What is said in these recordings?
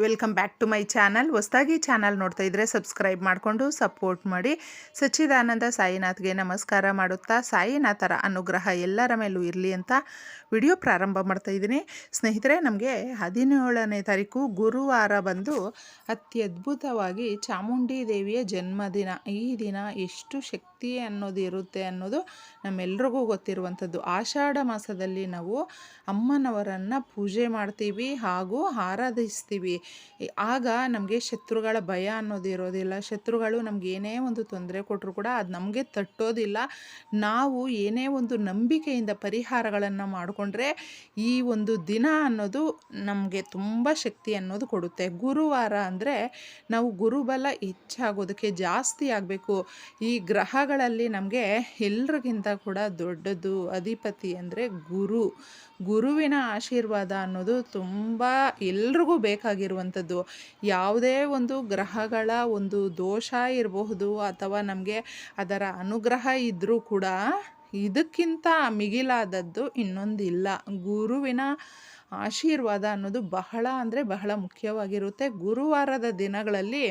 Welcome back to my channel. ಹೊಸದಾಗಿ channel ನೋಡ್ತಾ ಇದ್ದರೆ ಸಬ್ಸ್ಕ್ರೈಬ್ ಮಾಡಿಕೊಂಡು ಸಪೋರ್ಟ್ ಮಾಡಿ. ಸಚ್ಚಿದಾನಂದ ಸಾಯಿನಾಥ್ಗೆ ನಮಸ್ಕಾರ ಮಾಡುತ್ತಾ ಸಾಯಿನಾಥರ ಅನುಗ್ರಹ ಎಲ್ಲರ ಮೇಲೂ ಇರಲಿ ಅಂತ ವಿಡಿಯೋ ಪ್ರಾರಂಭ ಮಾಡ್ತಾ ಇದ್ದೀನಿ. ಸ್ನೇಹಿತರೆ, ನಮಗೆ ಹದಿನೇಳನೇ ತಾರೀಕು ಗುರುವಾರ ಬಂದು ಅತ್ಯದ್ಭುತವಾಗಿ ಚಾಮುಂಡಿ ದೇವಿಯ ಜನ್ಮದಿನ. ಈ ದಿನ ಎಷ್ಟು ಶಕ್ತಿ ಅನ್ನೋದು ಇರುತ್ತೆ ಅನ್ನೋದು ನಮ್ಮೆಲ್ರಿಗೂ ಗೊತ್ತಿರುವಂಥದ್ದು. ಆಷಾಢ ಮಾಸದಲ್ಲಿ ನಾವು ಅಮ್ಮನವರನ್ನು ಪೂಜೆ ಮಾಡ್ತೀವಿ ಹಾಗೂ ಆರಾಧಿಸ್ತೀವಿ. ಆಗ ನಮಗೆ ಶತ್ರುಗಳ ಭಯ ಅನ್ನೋದು ಇರೋದಿಲ್ಲ. ಶತ್ರುಗಳು ನಮ್ಗೆ ಏನೇ ಒಂದು ತೊಂದರೆ ಕೊಟ್ಟರು ಕೂಡ ಅದು ನಮಗೆ ತಟ್ಟೋದಿಲ್ಲ. ನಾವು ಏನೇ ಒಂದು ನಂಬಿಕೆಯಿಂದ ಪರಿಹಾರಗಳನ್ನು ಮಾಡಿಕೊಂಡ್ರೆ ಈ ಒಂದು ದಿನ ಅನ್ನೋದು ನಮಗೆ ತುಂಬ ಶಕ್ತಿ ಅನ್ನೋದು ಕೊಡುತ್ತೆ. ಗುರುವಾರ ಅಂದರೆ ನಾವು ಗುರುಬಲ ಹೆಚ್ಚಾಗೋದಕ್ಕೆ ಜಾಸ್ತಿ ಆಗಬೇಕು. ಈ ಗ್ರಹಗಳಲ್ಲಿ ನಮಗೆ ಎಲ್ರಿಗಿಂತ ಕೂಡ ದೊಡ್ಡದು ಅಧಿಪತಿ ಅಂದರೆ ಗುರು. ಗುರುವಿನ ಆಶೀರ್ವಾದ ಅನ್ನೋದು ತುಂಬ ಎಲ್ರಿಗೂ ಬೇಕಾಗಿರುವಂಥದ್ದು. ಯಾವುದೇ ಒಂದು ಗ್ರಹಗಳ ಒಂದು ದೋಷ ಇರಬಹುದು ಅಥವಾ ನಮಗೆ ಅದರ ಅನುಗ್ರಹ ಇದ್ದರೂ ಕೂಡ ಇದಕ್ಕಿಂತ ಮಿಗಿಲಾದದ್ದು ಇನ್ನೊಂದಿಲ್ಲ. ಗುರುವಿನ ಆಶೀರ್ವಾದ ಅನ್ನೋದು ಬಹಳ ಅಂದರೆ ಬಹಳ ಮುಖ್ಯವಾಗಿರುತ್ತೆ. ಗುರುವಾರದ ದಿನಗಳಲ್ಲಿ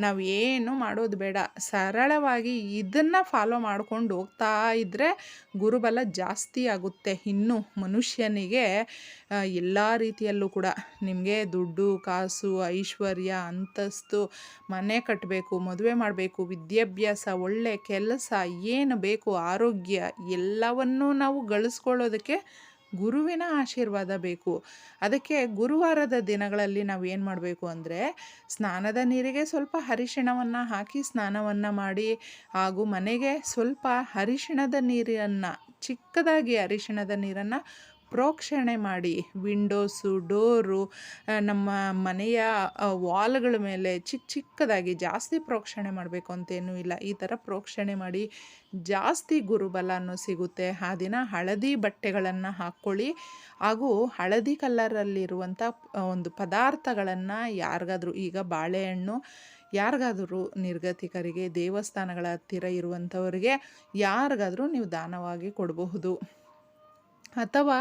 ನಾವು ಏನು ಮಾಡೋದು ಬೇಡ. ಸರಳವಾಗಿ ಇದನ್ನು ಫಾಲೋ ಮಾಡ್ಕೊಂಡು ಹೋಗ್ತಾ ಇದ್ದರೆ ಗುರುಬಲ ಜಾಸ್ತಿ ಆಗುತ್ತೆ. ಇನ್ನು ಮನುಷ್ಯನಿಗೆ ಎಲ್ಲ ರೀತಿಯಲ್ಲೂ ಕೂಡ ನಿಮಗೆ ದುಡ್ಡು, ಕಾಸು, ಐಶ್ವರ್ಯ, ಅಂತಸ್ತು, ಮನೆ ಕಟ್ಟಬೇಕು ಮದುವೆ ಮಾಡಬೇಕು, ವಿದ್ಯಾಭ್ಯಾಸ, ಒಳ್ಳೆ ಕೆಲಸ, ಏನು ಬೇಕು, ಆರೋಗ್ಯ ಎಲ್ಲವನ್ನೂ ನಾವು ಗಳಿಸ್ಕೊಳ್ಳೋದಕ್ಕೆ ಗುರುವಿನ ಆಶೀರ್ವಾದ ಬೇಕು. ಅದಕ್ಕೆ ಗುರುವಾರದ ದಿನಗಳಲ್ಲಿ ನಾವು ಏನು ಮಾಡಬೇಕು ಅಂದರೆ, ಸ್ನಾನದ ನೀರಿಗೆ ಸ್ವಲ್ಪ ಅರಿಶಿಣವನ್ನು ಹಾಕಿ ಸ್ನಾನವನ್ನು ಮಾಡಿ, ಹಾಗೂ ಮನೆಗೆ ಸ್ವಲ್ಪ ಅರಿಶಿಣದ ನೀರನ್ನು, ಚಿಕ್ಕದಾಗಿ ಅರಿಶಿಣದ ನೀರನ್ನು ಪ್ರೋಕ್ಷಣೆ ಮಾಡಿ, ವಿಂಡೋಸು, ಡೋರು ನಮ್ಮ ಮನೆಯ ವಾಲ್ಗಳ ಮೇಲೆ ಚಿಕ್ಕ ಚಿಕ್ಕದಾಗಿ ಜಾಸ್ತಿ ಪ್ರೋಕ್ಷಣೆ ಮಾಡಬೇಕು ಅಂತೇನೂ ಇಲ್ಲ. ಈ ಥರ ಪ್ರೋಕ್ಷಣೆ ಮಾಡಿ ಜಾಸ್ತಿ ಗುರುಬಲ ಅನ್ನೋ ಸಿಗುತ್ತೆ. ಆ ದಿನ ಹಳದಿ ಬಟ್ಟೆಗಳನ್ನು ಹಾಕ್ಕೊಳ್ಳಿ. ಹಾಗೂ ಹಳದಿ ಕಲ್ಲರಲ್ಲಿರುವಂಥ ಒಂದು ಪದಾರ್ಥಗಳನ್ನು ಯಾರಿಗಾದರೂ, ಈಗ ಬಾಳೆಹಣ್ಣು, ಯಾರಿಗಾದರೂ ನಿರ್ಗತಿಕರಿಗೆ, ದೇವಸ್ಥಾನಗಳ ಹತ್ತಿರ ಇರುವಂಥವರಿಗೆ ಯಾರಿಗಾದರೂ ನೀವು ದಾನವಾಗಿ ಕೊಡಬಹುದು. ಅಥವಾ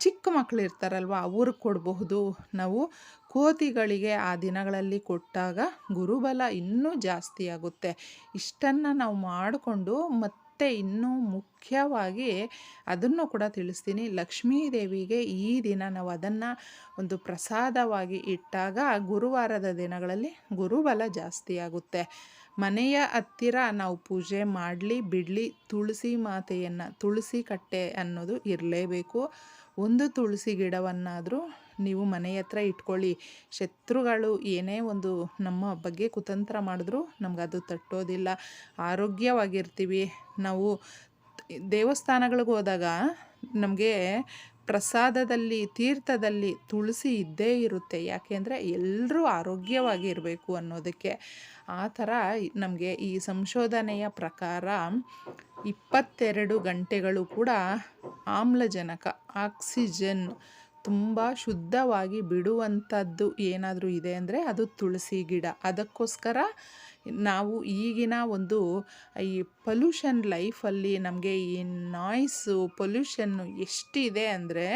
ಚಿಕ್ಕ ಮಕ್ಕಳು ಇರ್ತಾರಲ್ವ ಅವ್ರಿಗೆ ಕೊಡಬಹುದು. ನಾವು ಕೋತಿಗಳಿಗೆ ಆ ದಿನಗಳಲ್ಲಿ ಕೊಟ್ಟಾಗ ಗುರುಬಲ ಇನ್ನೂ ಜಾಸ್ತಿ ಆಗುತ್ತೆ. ಇಷ್ಟನ್ನು ನಾವು ಮಾಡಿಕೊಂಡು ಮತ್ತು ಇನ್ನೂ ಮುಖ್ಯವಾಗಿ ಅದನ್ನು ಕೂಡ ತಿಳಿಸ್ತೀನಿ. ಲಕ್ಷ್ಮೀ ದೇವಿಗೆ ಈ ದಿನ ನಾವು ಅದನ್ನು ಒಂದು ಪ್ರಸಾದವಾಗಿ ಇಟ್ಟಾಗ ಗುರುವಾರದ ದಿನಗಳಲ್ಲಿ ಗುರುಬಲ ಜಾಸ್ತಿ ಆಗುತ್ತೆ. ಮನೆಯ ಹತ್ತಿರ ನಾವು ಪೂಜೆ ಮಾಡಲಿ, ಬಿಡಲಿ, ತುಳಸಿ ಮಾತೆಯನ್ನು, ತುಳಸಿ ಕಟ್ಟೆ ಅನ್ನೋದು ಇರಲೇಬೇಕು. ಒಂದು ತುಳಸಿ ಗಿಡವನ್ನಾದರೂ ನೀವು ಮನೆ ಹತ್ರ ಇಟ್ಕೊಳ್ಳಿ. ಶತ್ರುಗಳು ಏನೇ ಒಂದು ನಮ್ಮ ಬಗ್ಗೆ ಕುತಂತ್ರ ಮಾಡಿದ್ರು ನಮ್ಗೆ ಅದು ತಟ್ಟೋದಿಲ್ಲ. ಆರೋಗ್ಯವಾಗಿರ್ತೀವಿ. ನಾವು ದೇವಸ್ಥಾನಗಳಿಗೆ ಹೋದಾಗ ನಮಗೆ ಪ್ರಸಾದದಲ್ಲಿ, ತೀರ್ಥದಲ್ಲಿ ತುಳಸಿ ಇದ್ದೇ ಇರುತ್ತೆ. ಯಾಕೆಂದರೆ ಎಲ್ಲರೂ ಆರೋಗ್ಯವಾಗಿರಬೇಕು ಅನ್ನೋದಕ್ಕೆ. ಆ ಥರ ನಮಗೆ ಈ ಸಂಶೋಧನೆಯ ಪ್ರಕಾರ ಇಪ್ಪತ್ತೆರಡು ಗಂಟೆಗಳು ಕೂಡ ಆಮ್ಲಜನಕ, ಆಕ್ಸಿಜನ್ ತುಂಬ ಶುದ್ಧವಾಗಿ ಬಿಡುವಂಥದ್ದು ಏನಾದರೂ ಇದೆ ಅಂದರೆ ಅದು ತುಳಸಿ ಗಿಡ. ಅದಕ್ಕೋಸ್ಕರ ನಾವು ಈಗಿನ ಒಂದು ಈ ಪೊಲ್ಯೂಷನ್ ಲೈಫಲ್ಲಿ ನಮಗೆ ಈ ನಾಯ್ಸು ಪೊಲ್ಯೂಷನ್ನು ಎಷ್ಟಿದೆ ಅಂದರೆ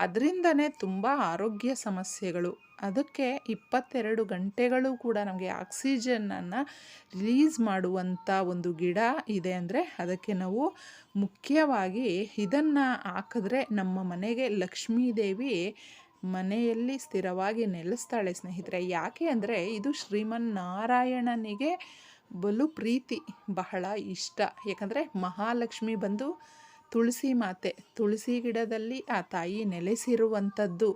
ಅದರಿಂದನೇ ತುಂಬ ಆರೋಗ್ಯ ಸಮಸ್ಯೆಗಳು. ಅದಕ್ಕೆ ಇಪ್ಪತ್ತೆರಡು ಗಂಟೆಗಳು ಕೂಡ ನಮಗೆ ಆಕ್ಸಿಜನನ್ನು ರಿಲೀಸ್ ಮಾಡುವಂಥ ಒಂದು ಗಿಡ ಇದೆ ಅಂದರೆ ಅದಕ್ಕೆ ನಾವು ಮುಖ್ಯವಾಗಿ ಇದನ್ನು ಹಾಕಿದ್ರೆ ನಮ್ಮ ಮನೆಗೆ ಲಕ್ಷ್ಮೀದೇವಿ ಮನೆಯಲ್ಲಿ ಸ್ಥಿರವಾಗಿ ನೆಲೆಸ್ತಾಳೆ ಸ್ನೇಹಿತರೆ. ಯಾಕೆ ಅಂದರೆ ಇದು ಶ್ರೀಮನ್ನಾರಾಯಣನಿಗೆ ಬಲು ಪ್ರೀತಿ, ಬಹಳ ಇಷ್ಟ. ಯಾಕಂದರೆ ಮಹಾಲಕ್ಷ್ಮಿ ಬಂದು ತುಳಸಿ ಮಾತೆ, ತುಳಸಿ ಗಿಡದಲ್ಲಿ ಆ ತಾಯಿ ನೆಲೆಸಿರುವಂಥದ್ದು.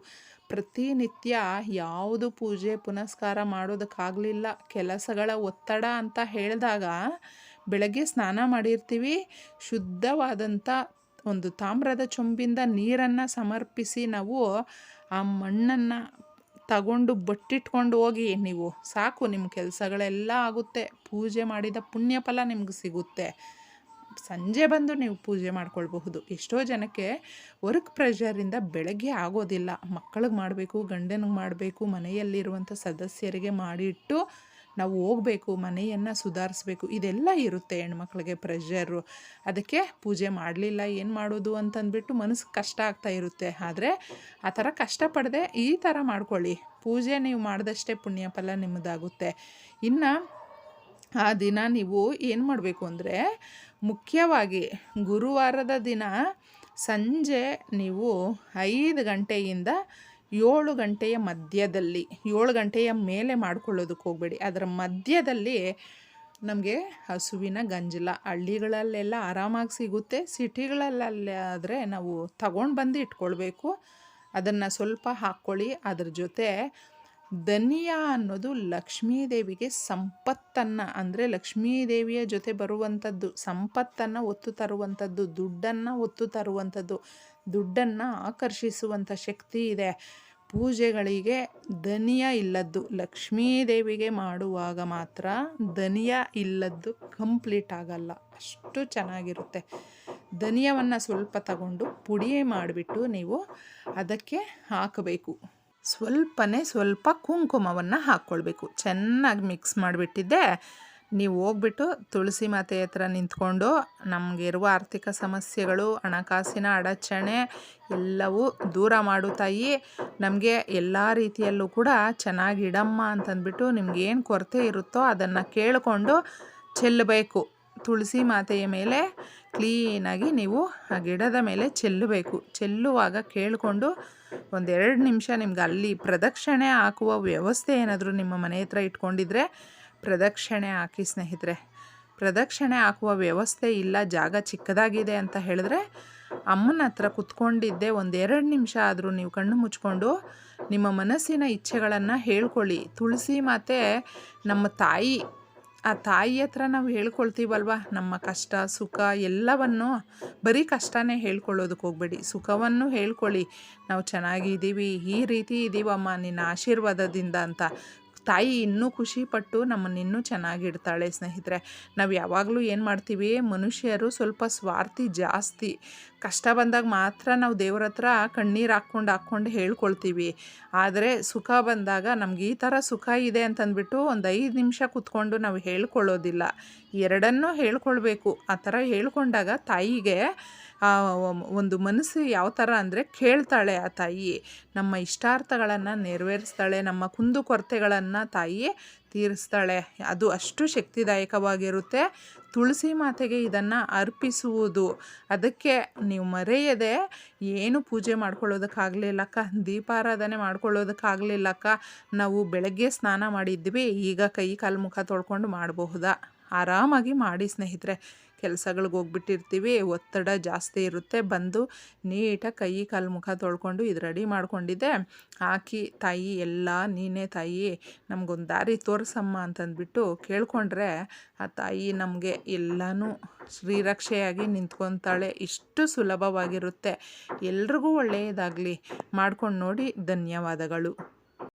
ಪ್ರತಿನಿತ್ಯ ಯಾವುದು ಪೂಜೆ, ಪುನಸ್ಕಾರ ಮಾಡೋದಕ್ಕಾಗಲಿಲ್ಲ. ಕೆಲಸಗಳ ಒತ್ತಡ ಅಂತ ಹೇಳಿದಾಗ ಬೆಳಗ್ಗೆ ಸ್ನಾನ ಮಾಡಿರ್ತೀವಿ. ಶುದ್ಧವಾದಂಥ ಒಂದು ತಾಮ್ರದ ಚೊಂಬಿಂದ ನೀರನ್ನು ಸಮರ್ಪಿಸಿ ನಾವು ಆ ಮಣ್ಣನ್ನು ತಗೊಂಡು ಬಟ್ಟಿಟ್ಕೊಂಡು ಹೋಗಿ, ನೀವು ಸಾಕು ನಿಮ್ಮ ಕೆಲಸಗಳೆಲ್ಲ ಆಗುತ್ತೆ. ಪೂಜೆ ಮಾಡಿದ ಪುಣ್ಯ ಫಲ ನಿಮ್ಗೆ ಸಿಗುತ್ತೆ. ಸಂಜೆ ಬಂದು ನೀವು ಪೂಜೆ ಮಾಡ್ಕೊಳ್ಬಹುದು. ಎಷ್ಟೋ ಜನಕ್ಕೆ ವರ್ಕ್ ಪ್ರೆಷರಿಂದ ಬೆಳಗ್ಗೆ ಆಗೋದಿಲ್ಲ. ಮಕ್ಕಳಿಗೆ ಮಾಡಬೇಕು, ಗಂಡನಿಗೆ ಮಾಡಬೇಕು ಮನೆಯಲ್ಲಿರುವಂಥ ಸದಸ್ಯರಿಗೆ ಮಾಡಿಟ್ಟು ನಾವು ಹೋಗಬೇಕು, ಮನೆಯನ್ನು ಸುಧಾರಿಸ್ಬೇಕು, ಇದೆಲ್ಲ ಇರುತ್ತೆ ಹೆಣ್ಮಕ್ಳಿಗೆ ಪ್ರೆಷರು ಅದಕ್ಕೆ ಪೂಜೆ ಮಾಡಲಿಲ್ಲ, ಏನು ಮಾಡೋದು ಅಂತಂದ್ಬಿಟ್ಟು ಮನಸ್ಸು ಕಷ್ಟ ಆಗ್ತಾ ಇರುತ್ತೆ. ಆದರೆ ಆ ಥರ ಕಷ್ಟಪಡದೆ ಈ ಥರ ಮಾಡ್ಕೊಳ್ಳಿ. ಪೂಜೆ ನೀವು ಮಾಡಿದಷ್ಟೇ ಪುಣ್ಯ ಫಲ ನಿಮ್ಮದಾಗುತ್ತೆ ಇನ್ನು ಆ ದಿನ ನೀವು ಏನು ಮಾಡಬೇಕು ಅಂದರೆ, ಮುಖ್ಯವಾಗಿ ಗುರುವಾರದ ದಿನ ಸಂಜೆ ನೀವು ಐದು ಗಂಟೆಯಿಂದ ಏಳು ಗಂಟೆಯ ಮಧ್ಯದಲ್ಲಿ, ಏಳು ಗಂಟೆಯ ಮೇಲೆ ಮಾಡ್ಕೊಳ್ಳೋದಕ್ಕೆ ಹೋಗಬೇಡಿ. ಅದರ ಮಧ್ಯದಲ್ಲಿ ನಮಗೆ ಹಸುವಿನ ಗಂಜಲ, ಹಳ್ಳಿಗಳಲ್ಲೆಲ್ಲ ಆರಾಮಾಗಿ ಸಿಗುತ್ತೆ. ಸಿಟಿಗಳಲ್ಲಾದರೆ ನಾವು ತಗೊಂಡು ಬಂದು ಇಟ್ಕೊಳ್ಬೇಕು. ಅದನ್ನು ಸ್ವಲ್ಪ ಹಾಕ್ಕೊಳ್ಳಿ. ಅದ್ರ ಜೊತೆ ಧನಿಯಾ ಅನ್ನೋದು ಲಕ್ಷ್ಮೀದೇವಿಗೆ ಸಂಪತ್ತನ್ನು, ಅಂದರೆ ಲಕ್ಷ್ಮೀದೇವಿಯ ಜೊತೆ ಬರುವಂಥದ್ದು, ಸಂಪತ್ತನ್ನು ಒತ್ತು ತರುವಂಥದ್ದು, ದುಡ್ಡನ್ನು ಒತ್ತು ತರುವಂಥದ್ದು, ದುಡ್ಡನ್ನು ಆಕರ್ಷಿಸುವಂಥ ಶಕ್ತಿ ಇದೆ. ಪೂಜೆಗಳಿಗೆ ಧನಿಯ ಇಲ್ಲದ್ದು ಲಕ್ಷ್ಮೀದೇವಿಗೆ ಮಾಡುವಾಗ ಮಾತ್ರ ಧನಿಯ ಇಲ್ಲದ್ದು ಕಂಪ್ಲೀಟ್ ಆಗಲ್ಲ. ಅಷ್ಟು ಚೆನ್ನಾಗಿರುತ್ತೆ. ಧನಿಯವನ್ನು ಸ್ವಲ್ಪ ತಗೊಂಡು ಪುಡಿ ಮಾಡಿಬಿಟ್ಟು ನೀವು ಅದಕ್ಕೆ ಹಾಕಬೇಕು. ಸ್ವಲ್ಪನೇ ಸ್ವಲ್ಪ ಕುಂಕುಮವನ್ನು ಹಾಕ್ಕೊಳ್ಬೇಕು. ಚೆನ್ನಾಗಿ ಮಿಕ್ಸ್ ಮಾಡಿಬಿಟ್ಟಿದ್ದೆ. ನೀವು ಹೋಗ್ಬಿಟ್ಟು ತುಳಸಿ ಮಾತೆ ಹತ್ರ ನಿಂತ್ಕೊಂಡು ನಮಗಿರುವ ಆರ್ಥಿಕ ಸಮಸ್ಯೆಗಳು, ಹಣಕಾಸಿನ ಅಡಚಣೆ ಎಲ್ಲವೂ ದೂರ ಮಾಡು ತಾಯಿ. ನಮಗೆ ಎಲ್ಲ ರೀತಿಯಲ್ಲೂ ಕೂಡ ಚೆನ್ನಾಗಿಡಮ್ಮ ಅಂತಂದ್ಬಿಟ್ಟು ಏನು ಕೊರತೆ ಇರುತ್ತೋ ಅದನ್ನು ಕೇಳಿಕೊಂಡು ಚೆಲ್ಲಬೇಕು ತುಳಸಿ ಮಾತೆಯ ಮೇಲೆ ಕ್ಲೀನಾಗಿ ನೀವು ಆ ಗಿಡದ ಮೇಲೆ ಚೆಲ್ಲಬೇಕು. ಚೆಲ್ಲುವಾಗ ಕೇಳಿಕೊಂಡು ಒಂದೆರಡು ನಿಮಿಷ ನಿಮ್ಗೆ ಅಲ್ಲಿ ಪ್ರದಕ್ಷಿಣೆ ಹಾಕುವ ವ್ಯವಸ್ಥೆ ಏನಾದರೂ ನಿಮ್ಮ ಮನೆ ಹತ್ರ ಇಟ್ಕೊಂಡಿದ್ರೆ ಪ್ರದಕ್ಷಿಣೆ ಹಾಕಿ ಸ್ನೇಹಿತರೆ. ಪ್ರದಕ್ಷಿಣೆ ಹಾಕುವ ವ್ಯವಸ್ಥೆ ಇಲ್ಲ, ಜಾಗ ಚಿಕ್ಕದಾಗಿದೆ ಅಂತ ಹೇಳಿದ್ರೆ ಅಮ್ಮನ ಹತ್ರ ಕುತ್ಕೊಂಡಿದ್ದೆ ಒಂದೆರಡು ನಿಮಿಷ ಆದರೂ ನೀವು ಕಣ್ಣು ಮುಚ್ಕೊಂಡು ನಿಮ್ಮ ಮನಸ್ಸಿನ ಇಚ್ಛೆಗಳನ್ನು ಹೇಳ್ಕೊಳ್ಳಿ. ತುಳಸಿ ಮಾತೆ ನಮ್ಮ ತಾಯಿ ಆ ತಾಯಿ ಹತ್ರ ನಾವು ಹೇಳ್ಕೊಳ್ತೀವಲ್ವ? ನಮ್ಮ ಕಷ್ಟ, ಸುಖ ಎಲ್ಲವನ್ನು ಬರೀ ಕಷ್ಟನೇ ಹೇಳ್ಕೊಳ್ಳೋದಕ್ಕೆ ಹೋಗಬೇಡಿ. ಸುಖವನ್ನು ಹೇಳ್ಕೊಳ್ಳಿ. ನಾವು ಚೆನ್ನಾಗಿದ್ದೀವಿ, ಈ ರೀತಿ ಇದ್ದೀವಮ್ಮ ನಿನ್ನ ಆಶೀರ್ವಾದದಿಂದ ಅಂತ. ತಾಯಿ ಇನ್ನೂ ಖುಷಿಪಟ್ಟು ನಮ್ಮನ್ನು ಇನ್ನೂ ಚೆನ್ನಾಗಿಡ್ತಾಳೆ ಸ್ನೇಹಿತರೆ. ನಾವು ಯಾವಾಗಲೂ ಏನು ಮಾಡ್ತೀವಿ, ಮನುಷ್ಯರು ಸ್ವಲ್ಪ ಸ್ವಾರ್ಥಿ ಜಾಸ್ತಿ. ಕಷ್ಟ ಬಂದಾಗ ಮಾತ್ರ ನಾವು ದೇವ್ರ ಹತ್ರ ಕಣ್ಣೀರು ಹಾಕ್ಕೊಂಡು ಹಾಕ್ಕೊಂಡು ಹೇಳ್ಕೊಳ್ತೀವಿ. ಆದರೆ ಸುಖ ಬಂದಾಗ ನಮ್ಗೆ ಈ ಥರ ಸುಖ ಇದೆ ಅಂತಂದ್ಬಿಟ್ಟು ಒಂದು ಐದು ನಿಮಿಷ ಕೂತ್ಕೊಂಡು ನಾವು ಹೇಳ್ಕೊಳ್ಳೋದಿಲ್ಲ ಎರಡನ್ನೂ ಹೇಳ್ಕೊಳ್ಬೇಕು. ಆ ಥರ ಹೇಳ್ಕೊಂಡಾಗ ತಾಯಿಗೆ ಒಂದು ಮನಸ್ಸು ಯಾವ ಥರ ಅಂದರೆ ಕೇಳ್ತಾಳೆ ಆ ತಾಯಿ. ನಮ್ಮ ಇಷ್ಟಾರ್ಥಗಳನ್ನು ನೆರವೇರಿಸ್ತಾಳೆ, ನಮ್ಮ ಕುಂದು ಕೊರತೆಗಳನ್ನು ತಾಯಿ ತೀರಿಸ್ತಾಳೆ. ಅದು ಅಷ್ಟು ಶಕ್ತಿದಾಯಕವಾಗಿರುತ್ತೆ. ತುಳಸಿ ಮಾತೆಗೆ ಇದನ್ನು ಅರ್ಪಿಸುವುದು. ಅದಕ್ಕೆ ನೀವು ಮರೆಯದೆ ಏನು ಪೂಜೆ ಮಾಡ್ಕೊಳ್ಳೋದಕ್ಕಾಗಲಿಲ್ಲಕ್ಕ ದೀಪಾರಾಧನೆ ಮಾಡ್ಕೊಳ್ಳೋದಕ್ಕಾಗಲಿಲ್ಲಕ್ಕ. ನಾವು ಬೆಳಗ್ಗೆ ಸ್ನಾನ ಮಾಡಿದ್ವಿ, ಈಗ ಕೈ ಕಾಲು ಮುಖ ತೊಳ್ಕೊಂಡು ಮಾಡಬಹುದಾ ಆರಾಮಾಗಿ ಮಾಡಿ ಸ್ನೇಹಿತರೆ. ಕೆಲ್ಸಗಳಿಗೆ ಹೋಗ್ಬಿಟ್ಟಿರ್ತೀವಿ, ಒತ್ತಡ ಜಾಸ್ತಿ ಇರುತ್ತೆ. ಬಂದು ನೀಟಾಗಿ ಕೈ ಕಾಲು ಮುಖ ತೊಳ್ಕೊಂಡು ಇದು ರೆಡಿ ಮಾಡ್ಕೊಂಡಿದ್ದೆ. ಹಾಕಿ ತಾಯಿ ಎಲ್ಲ, ನೀನೇ ತಾಯಿ, ನಮಗೊಂದು ದಾರಿ ತೋರಿಸಮ್ಮ ಅಂತಂದ್ಬಿಟ್ಟು ಕೇಳ್ಕೊಂಡ್ರೆ, ಆ ತಾಯಿ ನಮಗೆ ಎಲ್ಲನೂ ಶ್ರೀರಕ್ಷೆಯಾಗಿ ನಿಂತ್ಕೊತಾಳೆ. ಇಷ್ಟು ಸುಲಭವಾಗಿರುತ್ತೆ. ಎಲ್ರಿಗೂ ಒಳ್ಳೆಯದಾಗಲಿ. ಮಾಡ್ಕೊಂಡು ನೋಡಿ, ಧನ್ಯವಾದಗಳು.